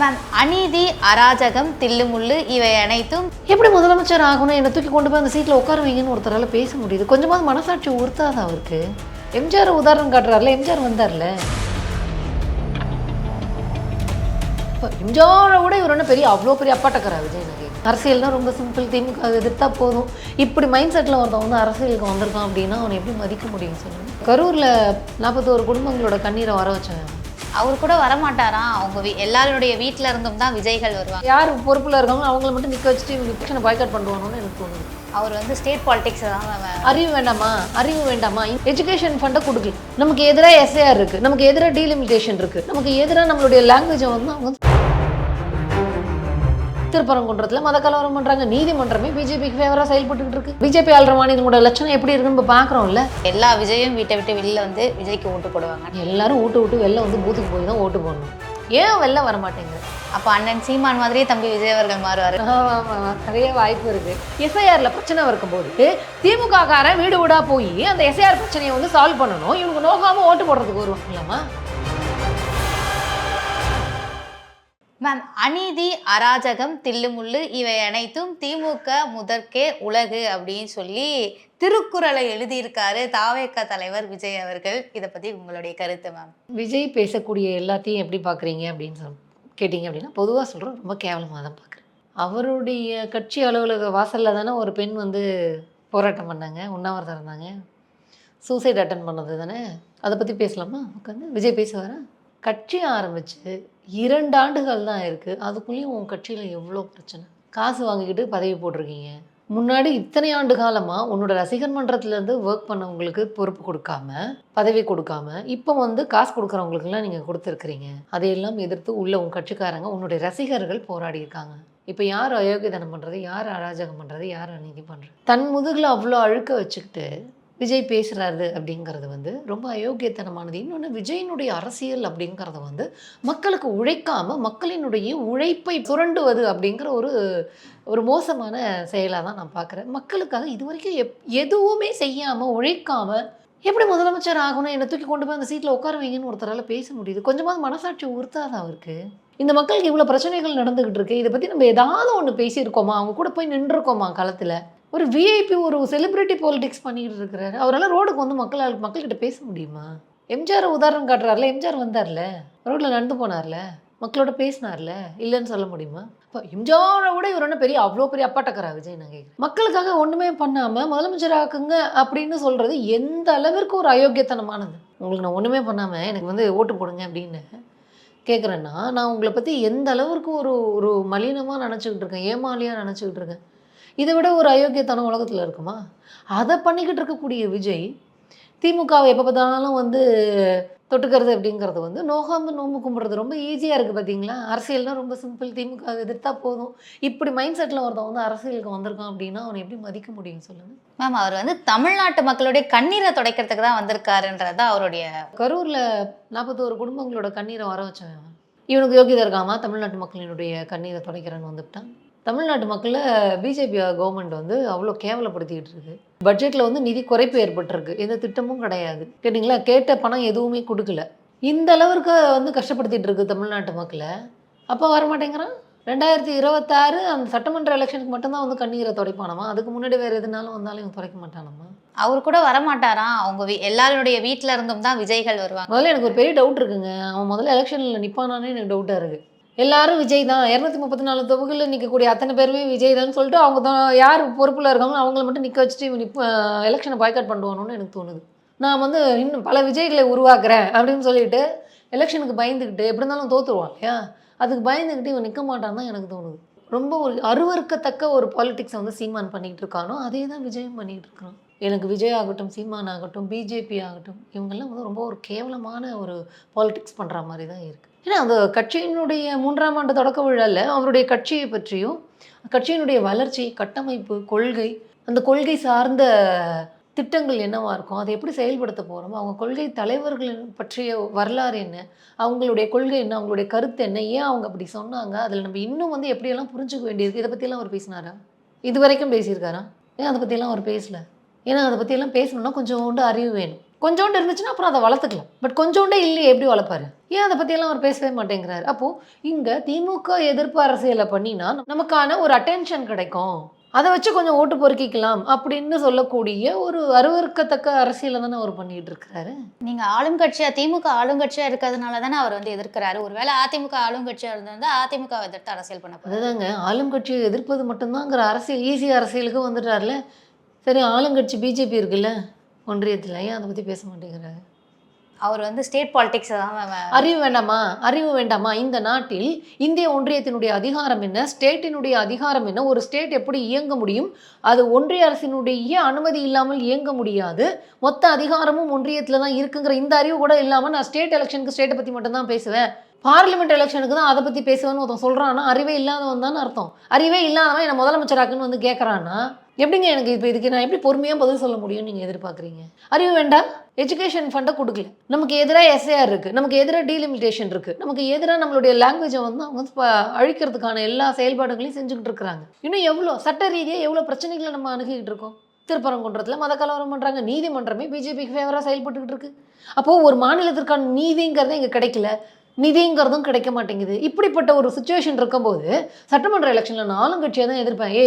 Ma'am அநீதி அராஜகம் தில்லுமுள்ளு இவை அனைத்தும் எப்படி முதலமைச்சர் ஆகணும்? என்னை தூக்கி கொண்டு போய் அந்த சீட்டில் உட்கார வைங்கன்னு ஒருத்தரால் பேச முடியுது. கொஞ்சமாவது மனசாட்சி உறுத்தாதா அவருக்கு? எம்ஜிஆர் உதாரணம் காட்டுறாருல எம்ஜிஆர் வந்தார்ல. இப்போ எம்ஜிஆரை விட இவர் ஒன்றும் பெரிய அவ்வளோ பெரிய அப்பாட்டக்கரா விஜய் நகை அரசியல்னால் ரொம்ப சிம்பிள் திமுக எதிர்த்தா போதும். இப்படி மைண்ட் செட்டில் ஒருத்தன் வந்து அரசியலுக்கு வந்திருக்கான் அப்படின்னா அவனை எப்படி மதிக்க முடியும் சொல்லுங்கள் கரூரில் நாற்பத்தோரு குடும்பங்களோட கண்ணீரை வர வச்சேன் அவர் கூட வரமாட்டாராம். அவங்க வீ- எல்லாருடைய வீட்ல இருந்தும் தான் விஜய்கள் வருவாங்க. யார் பொறுப்பில் இருக்காங்களோ அவங்கள மட்டும் நிற்க வச்சுட்டு இவங்க பிரச்சனை பாய்காட் பண்ணுவானோன்னு எனக்கு தோணுது. அவர் வந்து ஸ்டேட் பாலிடிக்ஸ் தான் அறிவு வேண்டாமா? அறிவு வேண்டாமா? எஜுகேஷன் ஃபண்டை கொடுக்கல. நமக்கு எதிராக எஸ்ஏஆர் இருக்கு. நமக்கு எதிராக டீலிமிட்டேஷன் இருக்கு. நமக்கு எதிராக நம்மளுடைய லாங்குவேஜை வந்து அவங்க திருப்பரங்குன்றத்தில் மத கலவரம் பண்ணுறாங்க நீதிமன்றமே பிஜேபிக்கு ஃபேவராக செயல்பட்டுக்கிட்டு இருக்கு. பிஜேபி ஆள்ற மாநிலங்களோட லட்சணம் எப்படி இருக்குன்னு பார்க்குறோம்ல எல்லா விஜயும் வீட்டை விட்டு வெளியில வந்து விஜய்க்கு ஓட்டு போடுவாங்க. எல்லாரும் ஓட்டு விட்டு வெளில வந்து பூத்துக்கு போய் தான் ஓட்டு போடணும். ஏன் வெளில வர மாட்டேங்குது? அப்ப அண்ணன் சீமான் மாதிரியே தம்பி விஜய் அவர்கள் மாறுவாரு. நிறைய வாய்ப்பு இருக்கு. எஸ்ஐஆர்ல பிரச்சனை இருக்கும்போது திமுக காரன் வீடு வீடா போய் அந்த எஸ்ஐஆர் பிரச்சனையை வந்து சால்வ் பண்ணணும். இவங்க நோகாம ஓட்டு போடுறதுக்கு வருவாங்களாமா மேம் அநீதி அராஜகம் தில்லுமுள்ளு இவை அனைத்தும் திமுக முதற்கே உலகு அப்படின்னு சொல்லி திருக்குறளை எழுதியிருக்காரு தாவேக்க தலைவர் விஜய் அவர்கள். இதை பத்தி உங்களுடைய கருத்து மேம்? விஜய் பேசக்கூடிய எல்லாத்தையும் எப்படி பார்க்குறீங்க அப்படின்னு சொல் கேட்டிங்க அப்படின்னா பொதுவாக சொல்கிறோம் ரொம்ப கேவலமாக தான் பார்க்குறேன் அவருடைய கட்சி அலுவலக வாசலில் தானே ஒரு பெண் வந்து போராட்டம் பண்ணாங்க உண்ணாவிரதம் இருந்தாங்க. சூசைட் அட்டன் பண்ணது தானே? அதை பற்றி பேசலாமா? உட்காந்து விஜய் பேசுவாரா? கட்சி ஆரம்பித்து இரண்டு ஆண்டுகள் தான் இருக்குது அதுக்குள்ளேயும் உன் கட்சியில் எவ்வளோ பிரச்சனை? காசு வாங்கிக்கிட்டு பதவி போட்டிருக்கீங்க. முன்னாடி இத்தனை ஆண்டு காலமாக உன்னோட ரசிகர் மன்றத்துலேருந்து ஒர்க் பண்ணவங்களுக்கு பொறுப்பு கொடுக்காம பதவி கொடுக்காம இப்போ வந்து காசு கொடுக்குறவங்களுக்குலாம் நீங்கள் கொடுத்துருக்குறீங்க. அதையெல்லாம் எதிர்த்து உள்ள உன் கட்சிக்காரங்க உன்னுடைய ரசிகர்கள் போராடி இருக்காங்க. இப்போ யார் அயோக்கியதனம் பண்ணுறது யார் அராஜகம் பண்ணுறது யார் அநீதி பண்ணுறது தன் முதுகில் அவ்வளோ அழுக்க வச்சுக்கிட்டு விஜய் பேசுகிறாரு அப்படிங்கிறது வந்து ரொம்ப அயோக்கியத்தனமானது. இன்னொன்று விஜயினுடைய அரசியல் அப்படிங்கிறது வந்து மக்களுக்கு உழைக்காமல் மக்களினுடைய உழைப்பை புரண்டுவது அப்படிங்கிற ஒரு ஒரு மோசமான செயலாக தான் நான் பார்க்குறேன். மக்களுக்காக இது வரைக்கும் எப் எதுவுமே செய்யாமல் உழைக்காமல் எப்படி முதலமைச்சர் ஆகணும்? என்னை தூக்கி கொண்டு போய் அந்த சீட்டில் உட்கார வைங்கன்னு ஒருத்தரால் பேச முடியுது. கொஞ்சமாவது மனசாட்சி உறுத்தாதா அவருக்கு? இந்த மக்களுக்கு இவ்வளோ பிரச்சனைகள் நடந்துக்கிட்டு இருக்கு. இதை பற்றி நம்ம ஏதாவது ஒன்று பேசியிருக்கோமா? அவங்க கூட போய் நின்றுருக்கோமா? களத்தில்? ஒரு விஐபி ஒரு செலிபிரிட்டி பாலிடிக்ஸ் பண்ணிக்கிட்டு இருக்கிறாரு. அவரால் ரோடுக்கு வந்து மக்கள் மக்கள்கிட்ட பேச முடியுமா? எம்ஜிஆர் உதாரணம் காட்டுறாருல எம்ஜிஆர் வந்தார்ல? ரோட்டில் நடந்து போனார்ல? மக்களோட பேசினார்ல? இல்லைன்னு சொல்ல முடியுமா? இப்போ எம்ஜிஆரை விட இவர் என்ன பெரிய அவ்வளோ பெரிய அப்பாட்டக்கரா விஜய் நான் கேட்குறேன் மக்களுக்காக ஒன்றுமே பண்ணாமல் முதலமைச்சராக்குங்க அப்படின்னு சொல்கிறது எந்த அளவிற்கு ஒரு அயோக்கியத்தனமானது? உங்களுக்கு நான் ஒன்றுமே பண்ணாமல் எனக்கு வந்து ஓட்டு போடுங்க அப்படின்னு கேட்குறேன்னா நான் உங்களை பற்றி எந்த அளவிற்கு ஒரு ஒரு மலினமாக நினச்சிக்கிட்டு இருக்கேன் ஏமாலியாக நினச்சிக்கிட்டு இருக்கேன்? இதை விட ஒரு அயோக்கியத்தனம் உலகத்தில் இருக்குமா? அதை பண்ணிக்கிட்டு இருக்கக்கூடிய விஜய் திமுகவை எப்போ பார்த்தாலும் வந்து தொட்டுக்கிறது அப்படிங்கிறது வந்து நோகாம நோம்பு கும்பிட்றது ரொம்ப ஈஸியாக இருக்குது பார்த்தீங்களா? அரசியல்னா ரொம்ப சிம்பிள் திமுக எதிர்த்தா போதும். இப்படி மைண்ட் செட்டில் ஒருத்தன் வந்து அரசியலுக்கு வந்திருக்கான் அப்படின்னா அவனை எப்படி மதிக்க முடியும் சொல்லுங்கள் மேம் அவர் வந்து தமிழ்நாட்டு மக்களுடைய கண்ணீரை துடைக்கிறதுக்கு தான் வந்திருக்காருன்றது தான் அவருடைய கரூரில் நாற்பத்தோரு குடும்பங்களோட கண்ணீரை வர வச்சவன் இவனுக்கு யோகியதை இருக்காமா? தமிழ்நாட்டு மக்களினுடைய கண்ணீரை துடைக்கிறேன்னு வந்துவிட்டான் தமிழ்நாட்டு மக்களை பிஜேபி கவர்மெண்ட் வந்து அவ்வளோ கேவலப்படுத்திக்கிட்டு இருக்கு. பட்ஜெட்டில் வந்து நிதி குறைப்பு ஏற்பட்டிருக்கு. எந்த திட்டமும் கிடையாது. கேட்டிங்களா? கேட்ட பணம் எதுவுமே கொடுக்கல. இந்த அளவிற்கு வந்து கஷ்டப்படுத்திட்டு இருக்கு தமிழ்நாட்டு மக்களை. அப்போ வரமாட்டேங்கிறான். ரெண்டாயிரத்தி இருபத்தாறு அந்த சட்டமன்ற எலெக்ஷனுக்கு மட்டும்தான் வந்து கண்ணீரை துடைப்பானமா? அதுக்கு முன்னாடி வேறு எதுனாலும் வந்தாலும் இவன் துடைக்க மாட்டானம்மா அவர் கூட வரமாட்டாராம். அவங்க எல்லாருடைய வீட்ல இருந்தும் தான் விஜய்கள் வருவாங்க. முதல்ல எனக்கு ஒரு பெரிய டவுட் இருக்குங்க. அவன் முதல்ல எலெக்ஷனில் நிற்பானானே எனக்கு டவுட்டாக இருக்குது எல்லாரும் விஜய் தான் இரநூத்தி முப்பத்தி நாலு தொகுதியில் நிற்கக்கூடிய அத்தனை பேருமே விஜய் தான் சொல்லிட்டு அவங்க தான் யார் பொறுப்பில் இருக்காங்களோ அவங்கள மட்டும் நிற்க வச்சுட்டு இவன் எலெக்ஷனை பாய்காட் பண்ணுவானோன்னு எனக்கு தோணுது. நான் வந்து இன்னும் பல விஜய்களை உருவாக்குறேன் அப்படின்னு சொல்லிட்டு எலெக்ஷனுக்கு பயந்துக்கிட்டு எப்படி இருந்தாலும் தோத்துருவான் இல்லையா? அதுக்கு பயந்துக்கிட்டு இவன் நிற்க மாட்டான்னு தான் எனக்கு தோணுது. ரொம்ப ஒரு அருவருக்கத்தக்க ஒரு பாலிடிக்ஸை வந்து சீமான் பண்ணிக்கிட்டு இருக்கானோ அதே தான் விஜயும் பண்ணிக்கிட்டு இருக்கிறான். எனக்கு விஜய் ஆகட்டும் சீமான் ஆகட்டும் பிஜேபி ஆகட்டும் இவங்கெல்லாம் வந்து ரொம்ப ஒரு கேவலமான ஒரு பாலிடிக்ஸ் பண்ணுற மாதிரி தான் இருக்குது ஏன்னா அந்த கட்சியினுடைய மூன்றாம் ஆண்டு தொடக்க விழாவில் அவருடைய கட்சியை பற்றியும் கட்சியினுடைய வளர்ச்சி கட்டமைப்பு கொள்கை அந்த கொள்கை சார்ந்த திட்டங்கள் என்னவா இருக்கும் அதை எப்படி செயல்படுத்த போகிறோம் அவங்க கொள்கை தலைவர்கள் பற்றிய வரலாறு என்ன அவங்களுடைய கொள்கை என்ன அவங்களுடைய கருத்து என்ன ஏன் அவங்க அப்படி சொன்னாங்க அதில் நம்ம இன்னும் வந்து எப்படியெல்லாம் புரிஞ்சுக்க வேண்டியிருக்கு இதை பற்றியெல்லாம் அவர் பேசினாரா? இது வரைக்கும் பேசியிருக்காரா? ஏன் அதை பற்றியெல்லாம் அவர் பேசல? ஏன்னா அதை பற்றியெல்லாம் பேசணும்னா உண்டு அறிவு வேணும். கொஞ்சோண்டு இருந்துச்சுன்னா அப்புறம் அதை வளர்த்துக்கலாம். பட் கொஞ்சோண்டே இல்லையே எப்படி வளர்ப்பாரு? ஏன் அதை பற்றியெல்லாம் அவர் பேசவே மாட்டேங்கிறாரு? அப்போது இங்கே திமுக எதிர்ப்பு அரசியலை பண்ணினா நமக்கான ஒரு அட்டென்ஷன் கிடைக்கும். அதை வச்சு கொஞ்சம் ஓட்டு பொறுக்கிக்கலாம் அப்படின்னு சொல்லக்கூடிய ஒரு அருவருக்கத்தக்க அரசியலை தானே அவர் பண்ணிட்டு இருக்கிறாரு. நீங்க ஆளும் கட்சியா திமுக ஆளும் கட்சியா இருக்கிறதுனால தானே அவர் வந்து எதிர்க்கிறாரு. ஒருவேளை அதிமுக ஆளும் கட்சியா இருந்திருந்தா அதிமுக எதிர்த்து அரசியல் பண்ண. அதுதாங்க ஆளும் கட்சியை எதிர்ப்பது மட்டும்தாங்கிற அரசியல் ஈஸி அரசியலுக்கு வந்துட்டார்ல சரி ஆளுங்கட்சி பிஜேபி இருக்குல்ல. ஒன்றியத்தில் ஏன் அதை பற்றி பேச மாட்டேங்கிறாரு. அவர் வந்து ஸ்டேட் பாலிடிக்ஸ் தான் அறிவு வேண்டாமா? அறிவு வேண்டாமா? இந்த நாட்டில் இந்திய ஒன்றியத்தினுடைய அதிகாரம் என்ன? ஸ்டேட்டினுடைய அதிகாரம் என்ன? ஒரு ஸ்டேட் எப்படி இயங்க முடியும்? அது ஒன்றிய அரசினுடைய அனுமதி இல்லாமல் இயங்க முடியாது. மொத்த அதிகாரமும் ஒன்றியத்தில் தான் இருக்குங்கிற இந்த அறிவு கூட இல்லாமல் நான் ஸ்டேட் எலெக்ஷனுக்கு ஸ்டேட்டை பற்றி மட்டும்தான் பேசுவேன். பார்லிமெண்ட் எலெக்ஷனுக்கு தான் அதை பற்றி பேசுவேன்னு ஒருத்தன் சொல்கிறான்னா அறிவே இல்லாதவன் தான் அர்த்தம். அறிவே இல்லாதவன் என்னை முதலமைச்சராக்குன்னு வந்து கேட்குறான்னா எப்படிங்க எனக்கு இப்போ இதுக்கு நான் எப்படி பொறுமையாக பதில் சொல்ல முடியும்னு நீங்கள் எதிர்பார்க்குறீங்க? அறிவு வேண்டாம். எஜுகேஷன் ஃபண்டை கொடுக்கல. நமக்கு எதிராக எஸ்ஏஆர் இருக்குது நமக்கு எதிராக டீலிமிட்டேஷன் இருக்குது நமக்கு எதிராக நம்மளுடைய லாங்குவேஜை வந்து அவங்க அழிக்கிறதுக்கான எல்லா செயல்பாடுகளையும் செஞ்சுக்கிட்டு இருக்கிறாங்க. இன்னும் எவ்வளோ சட்ட ரீதியாக எவ்வளோ பிரச்சனைகளை நம்ம அணுகிட்டு இருக்கோம்? திருப்பரங்குன்றத்தில் மத கலவரம் பண்ணுறாங்க நீதிமன்றமே பிஜேபிக்கு ஃபேவராக செயல்பட்டுக்கிட்டு இருக்குது அப்போது ஒரு மாநிலத்திற்கான நீதிங்கிறதே இங்கே கிடைக்கல. நிதிங்கிறதும் கிடைக்க மாட்டேங்குது. இப்படிப்பட்ட ஒரு சுச்சுவேஷன் இருக்கும்போது சட்டமன்ற எலெக்ஷனில் நான் ஆளுங்கட்சியாக தான் எதிர்ப்பேன். ஏ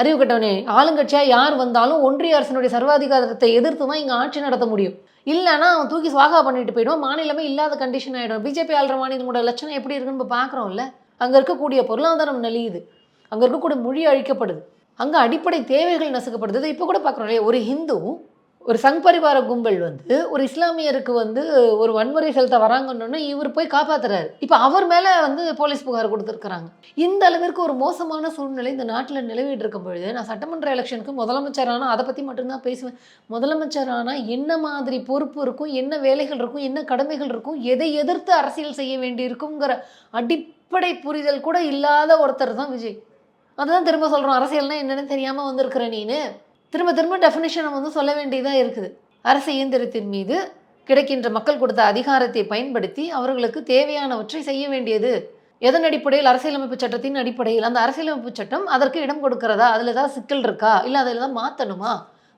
அறிவு கட்டவனே ஆளுங்கட்சியாக யார் வந்தாலும் ஒன்றிய அரசனுடைய சர்வாதிகாரத்தை எதிர்த்து தான் இங்கே ஆட்சி நடத்த முடியும். இல்லைன்னா அவன் தூக்கி சுவாகா பண்ணிட்டு போயிடுவான். மாநிலமே இல்லாத கண்டிஷன் ஆகிடும் பிஜேபி ஆள்ற மாநிலங்களோட லட்சணம் எப்படி இருக்குன்னு இப்போ பார்க்குறோம்ல அங்கே இருக்கக்கூடிய பொருளாதாரம் நலியுது. அங்கே இருக்கக்கூடிய மொழி அழிக்கப்படுது. அங்கே அடிப்படை தேவைகள் நசுக்கப்படுது. இப்போ கூட பார்க்குறோம் இல்லையா? ஒரு ஹிந்து ஒரு சங் பரிவார கும்பல் வந்து ஒரு இஸ்லாமியருக்கு வந்து ஒரு வன்முறை செலுத்த வராங்கன்னு இவர் போய் காப்பாத்துறாரு. இப்போ அவர் மேலே வந்து போலீஸ் புகார் கொடுத்துருக்குறாங்க. இந்த அளவிற்கு ஒரு மோசமான சூழ்நிலை இந்த நாட்டில் நிலவிட்டு இருக்கும் பொழுது நான் சட்டமன்ற எலெக்ஷனுக்கு முதலமைச்சரானா அதை பற்றி மட்டும்தான் பேசுவேன். முதலமைச்சரானா என்ன மாதிரி பொறுப்பு இருக்கும் என்ன வேலைகள் இருக்கும் என்ன கடமைகள் இருக்கும் எதை எதிர்த்து அரசியல் செய்ய வேண்டியிருக்குங்கிற அடிப்படை புரிதல் கூட இல்லாத ஒருத்தர் தான் விஜய். அதுதான் திரும்ப சொல்கிறோம் அரசியல்னால் என்னென்னு தெரியாமல் வந்திருக்கிற நீனு. திரும்ப திரும்ப டெஃபினிஷனை வந்து சொல்ல வேண்டியதாக இருக்குது. அரசு இயந்திரத்தின் மீது கிடைக்கின்ற மக்கள் கொடுத்த அதிகாரத்தை பயன்படுத்தி அவர்களுக்கு தேவையானவற்றை செய்ய வேண்டியது. எதன் அடிப்படையில்? அரசியலமைப்பு சட்டத்தின் அடிப்படையில். அந்த அரசியலமைப்பு சட்டம் அதற்கு இடம் கொடுக்கிறதா? அதில் ஏதாவது சிக்கல் இருக்கா? இல்லை அதில் ஏதாவது மாற்றணுமா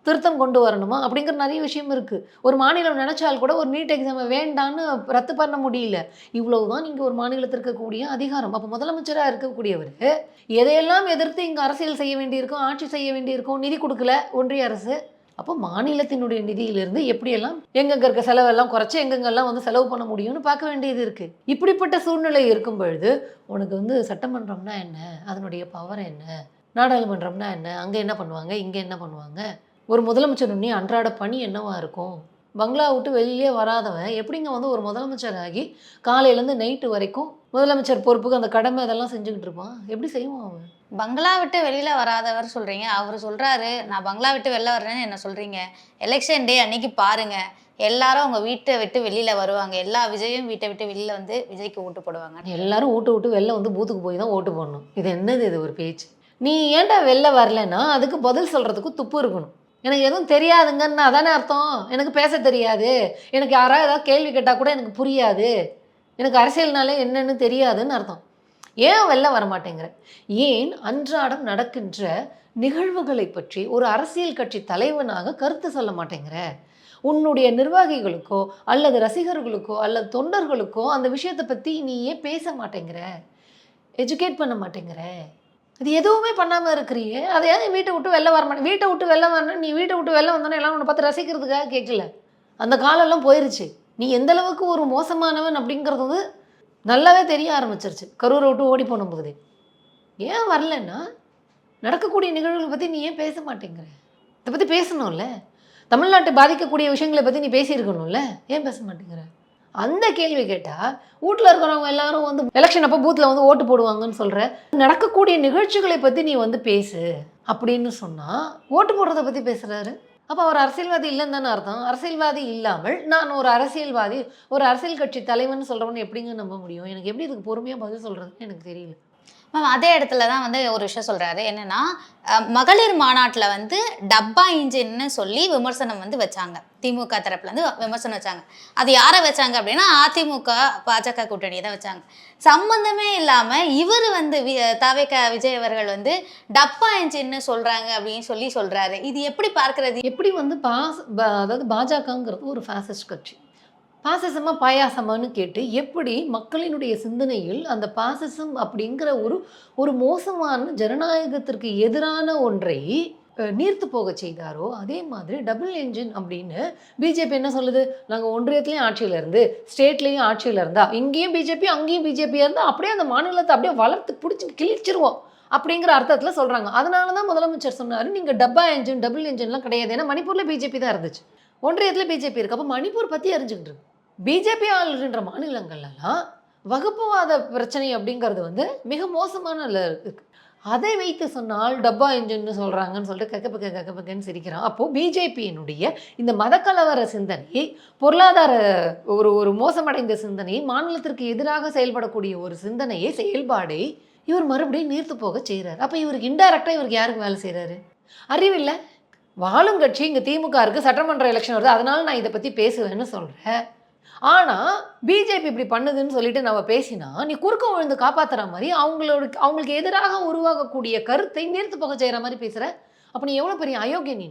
திருத்தம் கொண்டு வரணுமா? அப்படிங்கிற நிறைய விஷயம் இருக்குது ஒரு மாநிலம் நினச்சால் கூட ஒரு நீட் எக்ஸாமை வேண்டான்னு ரத்து பண்ண முடியல. இவ்வளவுதான் இங்கே ஒரு மாநிலத்தில் இருக்கக்கூடிய அதிகாரம். அப்போ முதலமைச்சராக இருக்கக்கூடியவர் எதையெல்லாம் எதிர்த்து இங்கே அரசியல் செய்ய வேண்டியிருக்கும் ஆட்சி செய்ய வேண்டியிருக்கும் நிதி கொடுக்கல ஒன்றிய அரசு? அப்போ மாநிலத்தினுடைய நிதியிலிருந்து எப்படியெல்லாம் எங்கெங்க இருக்க செலவெல்லாம் குறைச்சி எங்கெங்கெல்லாம் வந்து செலவு பண்ண முடியும்னு பார்க்க வேண்டியது இருக்குது இப்படிப்பட்ட சூழ்நிலை இருக்கும் பொழுது உனக்கு வந்து சட்டமன்றம்னா என்ன? அதனுடைய பவர் என்ன? நாடாளுமன்றம்னா என்ன? அங்கே என்ன பண்ணுவாங்க? இங்கே என்ன பண்ணுவாங்க? ஒரு முதலமைச்சர் உடனே அன்றாட பணி என்னவா இருக்கும்? பங்களா விட்டு வெளியே வராதவன் எப்படிங்க வந்து ஒரு முதலமைச்சராகி காலையிலேருந்து நைட்டு வரைக்கும் முதலமைச்சர் பொறுப்புக்கு அந்த கடமை அதெல்லாம் செஞ்சுக்கிட்டு இருப்பான்? எப்படி செய்வான் அவன்? பங்களா விட்டு வெளியில வராதவர் சொல்றீங்க. அவர் சொல்றாரு நான் பங்களா விட்டு வெளில வர்றேன்னு என்ன சொல்றீங்க? எலெக்ஷன் டே அன்னைக்கு பாருங்க. எல்லாரும் உங்க வீட்டை விட்டு வெளியில வருவாங்க. எல்லா விஜயும் வீட்டை விட்டு வெளியில வந்து விஜய்க்கு ஓட்டு போடுவாங்க. எல்லாரும் ஓட்டு விட்டு வெளில வந்து பூத்துக்கு போய் தான் ஓட்டு போடணும். இது என்னது இது ஒரு பேச்சு? நீ ஏன்டா வெளில வரலன்னா அதுக்கு பதில் சொல்கிறதுக்கு துப்பு இருக்கணும். எனக்கு எதுவும் தெரியாதுங்கன்னா அதானே அர்த்தம்? எனக்கு பேச தெரியாது. எனக்கு யாராவது ஏதாவது கேள்வி கேட்டால் கூட எனக்கு புரியாது. எனக்கு அரசியல்னாலே என்னென்னு தெரியாதுன்னு அர்த்தம். ஏன் வெளில வர மாட்டேங்கிற ஏன் அன்றாடம் நடக்கின்ற நிகழ்வுகளை பற்றி ஒரு அரசியல் கட்சி தலைவனாக கருத்து சொல்ல மாட்டேங்கிற? உன்னுடைய நிர்வாகிகளுக்கோ அல்லது ரசிகர்களுக்கோ அல்லது தொண்டர்களுக்கோ அந்த விஷயத்தை பற்றி நீ ஏன் பேச மாட்டேங்கிற? எஜுகேட் பண்ண மாட்டேங்கிற? அது எதுவுமே பண்ணாமல் இருக்கிறியே. அதை வீட்டை விட்டு வெளில வரமாட்டேன் வீட்டை விட்டு வெளில வரணும் நீ வீட்டை விட்டு வெளில வந்தோன்னே எல்லாம் உன்னை பார்த்து ரசிக்கிறதுக்காக கேட்கல. அந்த காலம்லாம் போயிருச்சு. நீ எந்த அளவுக்கு ஒரு மோசமானவன் அப்படிங்கிறது வந்து நல்லாவே தெரிய ஆரம்பிச்சிருச்சு. கரூரை விட்டு ஓடி போன போது ஏன் வரலன்னா நடக்கக்கூடிய நிகழ்வுகளை பற்றி நீ ஏன் பேச மாட்டேங்கிற? இதை பற்றி பேசணும்ல. தமிழ்நாட்டை பாதிக்கக்கூடிய விஷயங்களை பற்றி நீ பேசியிருக்கணும்ல. ஏன் பேச மாட்டேங்கிற? அந்த கேள்வி கேட்டால் வீட்டில் இருக்கிறவங்க எல்லாரும் வந்து எலெக்ஷன் அப்போ பூத்தில் வந்து ஓட்டு போடுவாங்கன்னு சொல்கிற நடக்கக்கூடிய நிகழ்ச்சிகளை பற்றி நீ வந்து பேசு அப்படின்னு சொன்னால் ஓட்டு போடுறத பற்றி பேசுகிறாரு அப்போ அவர் அரசியல்வாதி இல்லைன்னு தானே அர்த்தம். அரசியல்வாதி இல்லாமல் நான் ஒரு அரசியல்வாதி ஒரு அரசியல் கட்சி தலைவன் சொல்கிறவன்னு எப்படிங்க நம்ப முடியும்? எனக்கு எப்படி இதுக்கு பொறுமையாக பதில் சொல்கிறதுன்னு எனக்கு தெரியல. மேம் அதே இடத்துல தான் வந்து ஒரு விஷயம் சொல்கிறாரு என்னென்னா மகளிர் மாநாட்டில் வந்து டப்பா இன்ஜின்னு சொல்லி விமர்சனம் வந்து வச்சாங்க. திமுக தரப்புலேருந்து விமர்சனம் வச்சாங்க. அது யாரை வச்சாங்க அப்படின்னா அதிமுக பாஜக கூட்டணி தான் வச்சாங்க. சம்மந்தமே இல்லாமல் இவர் வந்து வி- தாவேக விஜய் அவர்கள் வந்து டப்பா இன்ஜின்னு சொல்கிறாங்க அப்படின்னு சொல்லி சொல்கிறாரு இது எப்படி பார்க்குறது? எப்படி வந்து பாஸ் அதாவது பாஜகங்கிறது ஒரு ஃபேசிஸ்ட் கட்சி. பாசிசமா பாயாசமானு கேட்டு எப்படி மக்களினுடைய சிந்தனையில் அந்த பாசிசம் அப்படிங்கிற ஒரு ஒரு மோசமான ஜனநாயகத்திற்கு எதிரான ஒன்றை நீர்த்து போக செய்தாரோ அதே மாதிரி டபுள் என்ஜின் அப்படின்னு பிஜேபி என்ன சொல்லுது? நாங்கள் ஒன்றியத்துலேயும் ஆட்சியில் இருந்து ஸ்டேட்லேயும் ஆட்சியில் இருந்தா இங்கேயும் பிஜேபி அங்கேயும் பிஜேபி இருந்தால் அப்படியே அந்த மாநிலத்தை அப்படியே வளர்த்து பிடிச்சி கிழிச்சிருவோம் அப்படிங்கிற அர்த்தத்தில் சொல்கிறாங்க அதனால தான் முதலமைச்சர் சொன்னார் நீங்கள் டப்பா என்ஜின் டபுள் என்ஜின்லாம் கிடையாது. ஏன்னா மணிப்பூரில் பிஜேபி தான் இருந்துச்சு. ஒன்றியத்தில் பிஜேபி இருக்கு. அப்போ மணிப்பூர் பற்றி அறிஞ்சுக்கிட்டு இருக்கு. பிஜேபி ஆளுகின்ற மாநிலங்கள்லாம் வகுப்புவாத பிரச்சனை அப்படிங்கிறது வந்து மிக மோசமான இருக்குது இருக்கு. அதை வைத்து சொன்னால் டப்பா இன்ஜின்னு சொல்கிறாங்கன்னு சொல்லிட்டு கக்கப்பக்க கக்கப்பக்கன்னு சிரிக்கிறான். அப்போது பிஜேபியினுடைய இந்த மதக்கலவர சிந்தனை பொருளாதார ஒரு ஒரு மோசமடைந்த சிந்தனை மாநிலத்திற்கு எதிராக செயல்படக்கூடிய ஒரு சிந்தனையை செயல்பாடை இவர் மறுபடியும் நீர்த்து போக செய்கிறார் அப்போ இவருக்கு இன்டைரக்டாக இவருக்கு யாருக்கு வேலை செய்கிறாரு அறிவில்லை. வாழும் கட்சி இங்கே திமுக இருக்குது சட்டமன்ற எலெக்ஷன் வருது. அதனால நான் இதை பற்றி பேசுவேன்னு சொல்கிறேன் ஆனால் பிஜேபி இப்படி பண்ணுதுன்னு சொல்லிட்டு நம்ம பேசினா நீ குறுக்க விழுந்து காப்பாத்துற மாதிரி அவங்களோட அவங்களுக்கு எதிராக உருவாகக்கூடிய கருத்தை நிறுத்து போக செய்கிற மாதிரி பேசுகிற அப்போ நீ எவ்வளோ பெரிய அயோக்கிய நீ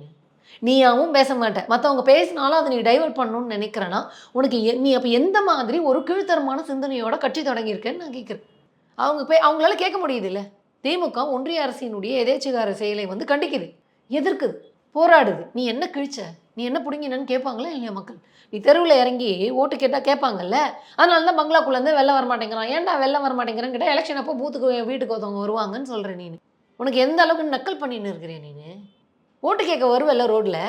நீயாவும் பேச மாட்டேன் மற்றவங்க பேசினாலும் அதை நீ டைவர்ட் பண்ணணும்னு நினைக்கிறேன்னா உனக்கு எ- நீ அப்போ எந்த மாதிரி ஒரு கீழ்த்தரமான சிந்தனையோட கட்சி தொடங்கியிருக்கேன்னு நான் கேட்குறேன் அவங்க போய் அவங்களால கேட்க முடியுது இல்லை திமுக ஒன்றிய அரசினுடைய எதேச்சிகார செயலை வந்து கண்டிக்குது எதிர்க்குது. போராடுது. நீ என்ன கிழிச்ச? நீ என்ன பிடுங்கினன்னு கேட்பாங்களா இல்லையா மக்கள்? நீ தெருவில் இறங்கி ஓட்டு கேட்டால் கேட்பாங்கல்ல? அதனால தான் பங்களாக்குள்ளேருந்து வெளில வர மாட்டேங்கிறான் ஏன்டா வெளில வர மாட்டேங்கிறேன்னு கேட்டால் எலெக்ஷன் அப்போ பூத்துக்கு வீட்டுக்கு ஒருத்தவங்க வருவாங்கன்னு சொல்கிறேன் நீ உனக்கு எந்த அளவுக்கு நக்கல் பண்ணின்னு இருக்கிறேன் நீ ஓட்டு கேட்க வருவல்ல ரோட்டில்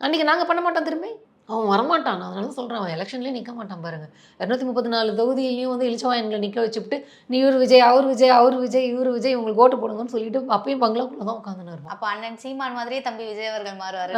அன்றைக்கி நாங்கள் பண்ண மாட்டோம் திரும்பி? அவன் வரமாட்டான். அதனால தான் சொல்கிறேன் அவன் எலெக்ஷன்லேயே நிற்க மாட்டான் பாருங்க. இரநூத்தி முப்பத்தி நாலு தொகுதியிலையும் வந்து இளிச்சவாயன்களை நிற்க வச்சுட்டு நீ இவர் விஜய் அவர் விஜய் அவர் விஜய் இவர் விஜய் உங்களுக்கு ஓட்டு போடுங்கன்னு சொல்லிட்டு அப்பயும் பங்களாக்குள்ளே தான் உட்காந்துன்னு இருப்பான் அப்ப அண்ணன் சீமான் மாதிரியே தம்பி விஜய் அவர்கள் மாறுவாரு.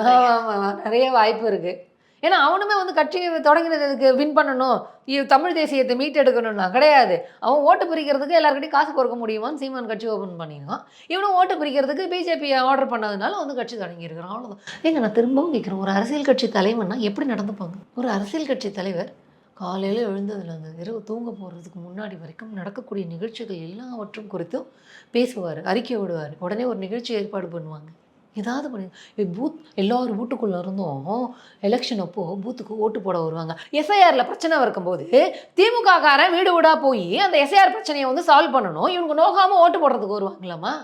நிறைய வாய்ப்பு இருக்கு. ஏன்னா அவனுமே வந்து கட்சி தொடங்கினதுக்கு வின் பண்ணணும். இ- தமிழ் தேசியத்தை மீட்டெடுக்கணும்னா கிடையாது. அவன் ஓட்டு பிரிக்கிறதுக்கு எல்லாருக்கிட்டையும் காசு கொடுக்க முடியுமான்னு சீமான் கட்சி ஓப்பன் பண்ணியிருக்கான் இவனும் ஓட்டு பிரிக்கிறதுக்கு பிஜேபி ஆர்டர் பண்ணதுனால வந்து கட்சி தொடங்கியிருக்கிறான். அவ்வளோதான் ஏங்க நான் திரும்பவும் கேட்குறேன். ஒரு அரசியல் கட்சி தலைவன்னா எப்படி நடந்துப்பாங்க? ஒரு அரசியல் கட்சி தலைவர் காலையில் எழுந்ததுலேருந்து இரவு தூங்க போகிறதுக்கு முன்னாடி வரைக்கும் நடக்கக்கூடிய நிகழ்ச்சிகள் எல்லாவற்றும் குறித்தும் பேசுவார் அறிக்கை விடுவார் உடனே ஒரு நிகழ்ச்சி ஏற்பாடு பண்ணுவாங்க. ஏதாவது பண்ணி. பூத் எல்லாரும் வீட்டுக்குள்ளே இருந்தும். எலெக்ஷன் அப்போது பூத்துக்கு ஓட்டு போட வருவாங்க. எஸ்ஐஆரில் பிரச்சனை இருக்கும்போது திமுக காரன் வீடு வீடாக போய் அந்த எஸ்ஐஆர் பிரச்சனையை வந்து சால்வ் பண்ணணும். இவங்க நோகாமல் ஓட்டு போடுறதுக்கு வருவாங்களாமா?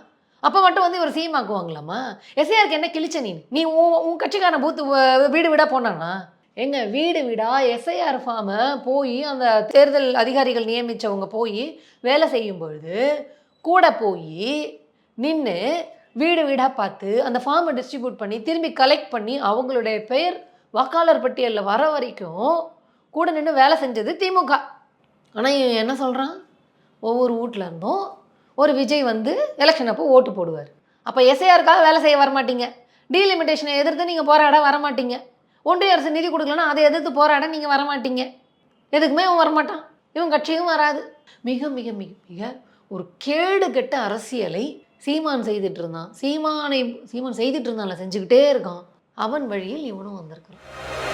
அப்போ மட்டும் வந்து இவர் சீமாக்குவாங்களாமா எஸ்ஐஆருக்கு என்ன கிழிச்ச நீ? நீ உன் உன் கட்சிக்காரன் பூத்து வீடு வீடாக போனானா? எங்க வீடு வீடாக எஸ்ஐஆர் ஃபார்மை போய் அந்த தேர்தல் அதிகாரிகள் நியமித்தவங்க போய் வேலை செய்யும் பொழுது கூட போய் நின்று வீடு வீடாக பார்த்து அந்த ஃபார்மை டிஸ்ட்ரிபியூட் பண்ணி திரும்பி கலெக்ட் பண்ணி அவங்களுடைய பெயர் வாக்காளர் பட்டியலில் வர வரைக்கும் கூட நின்று வேலை செஞ்சது திமுக. ஆனால் இவன் என்ன சொல்கிறான் ஒவ்வொரு வீட்ல இருந்தும் ஒரு விஜய் வந்து எலெக்ஷன் அப்போ ஓட்டு போடுவார். அப்போ எஸ்ஐஆருக்காக வேலை செய்ய வரமாட்டீங்க. டீலிமிட்டேஷனை எதிர்த்து நீங்கள் போராட வரமாட்டீங்க. ஒன்றிய அரசு நிதி கொடுக்கலன்னா அதை எதிர்த்து போராட நீங்கள் வரமாட்டீங்க. எதுக்குமே இவன் வரமாட்டான். இவன் கட்சியும் வராது. மிக மிக மிக மிக ஒரு கேடு கெட்ட அரசியலை சீமான் செய்துட்டு இருந்தான் சீமானை சீமான் செய்துட்டு இருந்தான்ல செஞ்சுக்கிட்டே இருக்கான். அவன் வழியில் இவனும் வந்திருக்கிறான்.